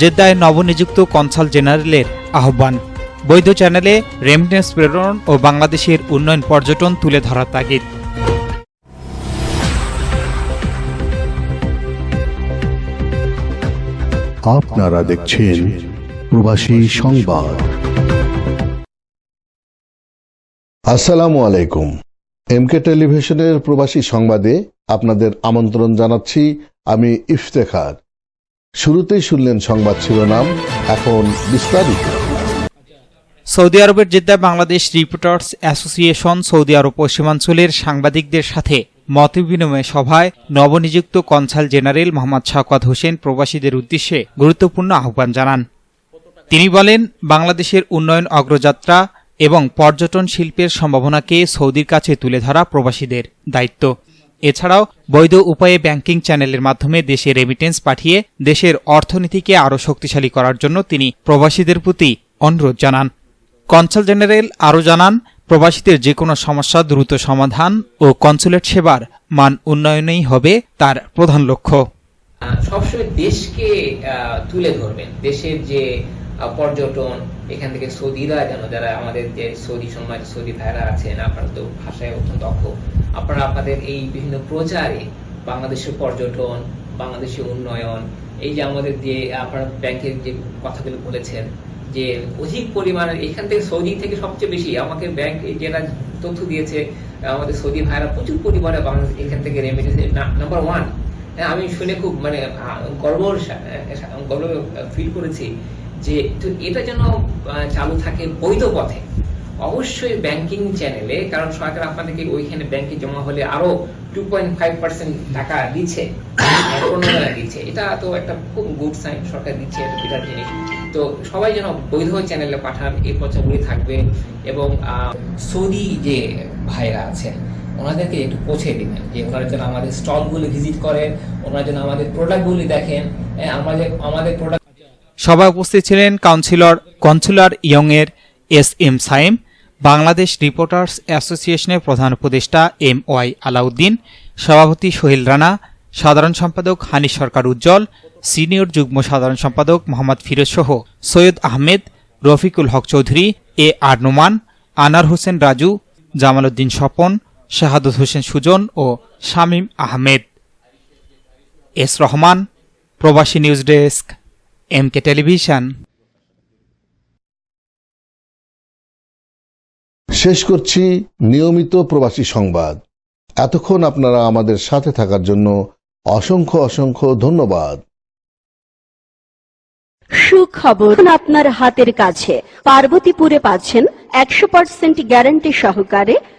জেদ্দায় নবনিযুক্ত কনসাল জেনারেলের আহ্বান। বৈধ চ্যানেলে রেমিটেন্স প্রেরণ ও বাংলাদেশের উন্নয়ন পর্যটন তুলে ধরার তাগিদ। আপনারা দেখছেন প্রবাসী সংবাদ। আসসালামু আলাইকুম। এমকে টেলিভিশনের প্রবাসী সংবাদে আপনাদের আমন্ত্রণ জানাচ্ছি আমি ইফতেখার। শুরুতেই শুনলেন সংবাদ শিরোনাম, এখন বিস্তারিত। সৌদি আরবের জেদ্দায় Bangladesh reporters association Saudi Arab পশ্চিমাঞ্চলের সাংবাদিকদের সাথে মতবিনিময় সভায় নবনিযুক্ত কনসাল জেনারেল মোহাম্মদ শাওকত হোসেন প্রবাসীদের উদ্দেশ্যে গুরুত্বপূর্ণ আহ্বান জানান। তিনি বলেন, বাংলাদেশের উন্নয়ন অগ্রযাত্রা এবং পর্যটন শিল্পের সম্ভাবনাকে সৌদির কাছে তুলে ধরা প্রবাসীদের দায়িত্ব। এছাড়াও বৈধ উপায়ে ব্যাংকিং চ্যানেলের মাধ্যমে দেশে রেমিটেন্স পাঠিয়ে দেশের অর্থনীতিকে আরও শক্তিশালী করার জন্য তিনি প্রবাসীদের প্রতি অনুরোধ জানান। কনসাল জেনারেল আরও জানান, প্রবাসীদের যে কোনো সমস্যা দ্রুত সমাধান ও কনসুলেট সেবার মান উন্নয়নেই হবে তার প্রধান লক্ষ্য। সবসময় দেশকে তুলে ধরবেন। দেশের যে পর্যটন, এখান থেকে সৌদিরা যেন যারা আমাদের যে সৌদি সমাজ, সৌদি ভাইরা আছেন, আপনারা তো ভাষায় অত্যন্ত দক্ষ। আপনারা আপনাদের এই বিভিন্ন প্রচারে বাংলাদেশের পর্যটন, বাংলাদেশের উন্নয়ন, এই যে আমাদের যে আপনারা ব্যাংকের যে কথাগুলো বলেছেন, যে অধিক পরিমাণে এখান থেকে সৌদি থেকে সবচেয়ে বেশি আমাকে ব্যাংক যেটা তথ্য দিয়েছে, আমাদের সৌদি ভাইরা প্রচুর পরিমাণে বাংলাদেশ এখান থেকে রেমিটেন্স নাম্বার ওয়ান আমি শুনে খুব মানে গর্ব গর্ব ফিল করেছি যে এটা যেন চালু থাকে বৈধ পথে। অবশ্যই ব্যাংকিং চ্যানেলে কারণ সরকার আপনাদেরকে ওইখানে ব্যাংকে জমা হলে আরও টু পয়েন্ট টাকা দিচ্ছে দিচ্ছে। এটা তো একটা খুব গুড সাইন সরকার দিচ্ছে এটা বিরাট জিনিস। তো সবাই যেন বৈধ চ্যানেলে পাঠান এই প্রচারগুলি থাকবে এবং সৌদি যে ভাইরা আছেন ওনাদেরকে একটু পৌঁছে দিবেন যে ওনারা যেন আমাদের স্টলগুলি ভিজিট করেন ওনারা যেন আমাদের প্রোডাক্টগুলি দেখেন। হ্যাঁ, আমাদের আমাদের প্রোডাক্ট সভায় উপস্থিত ছিলেন councillor consular ইয়ংয়ের S M Saim, Bangladesh reporters অ্যাসোসিয়েশনের প্রধান উপদেষ্টা এম ওয়াই আলাউদ্দিন, সভাপতি সোহেল রানা, সাধারণ সম্পাদক হানিফ সরকার উজ্জ্বল, সিনিয়র যুগ্ম সাধারণ সম্পাদক মোহাম্মদ ফিরোজ সহ সৈয়দ আহমেদ, রফিকুল হক চৌধুরী, এ আর নোমান, আনার হোসেন রাজু জামাল উদ্দিন স্বপন, শাহাদুত হোসেন সুজন ও শামীম আহমেদ। এস রহমান, প্রবাসী নিউজ ডেস্ক। এমকে টেলিভিশন শেষ করছি নিয়মিত প্রবাসী সংবাদ। এতক্ষণ আপনারা আমাদের সাথে থাকার জন্য অসংখ্য অসংখ্য ধন্যবাদ। সুখবর আপনার হাতের কাছে। পার্বতীপুরে পাচ্ছেন একশো পার্সেন্ট গ্যারান্টি সহকারে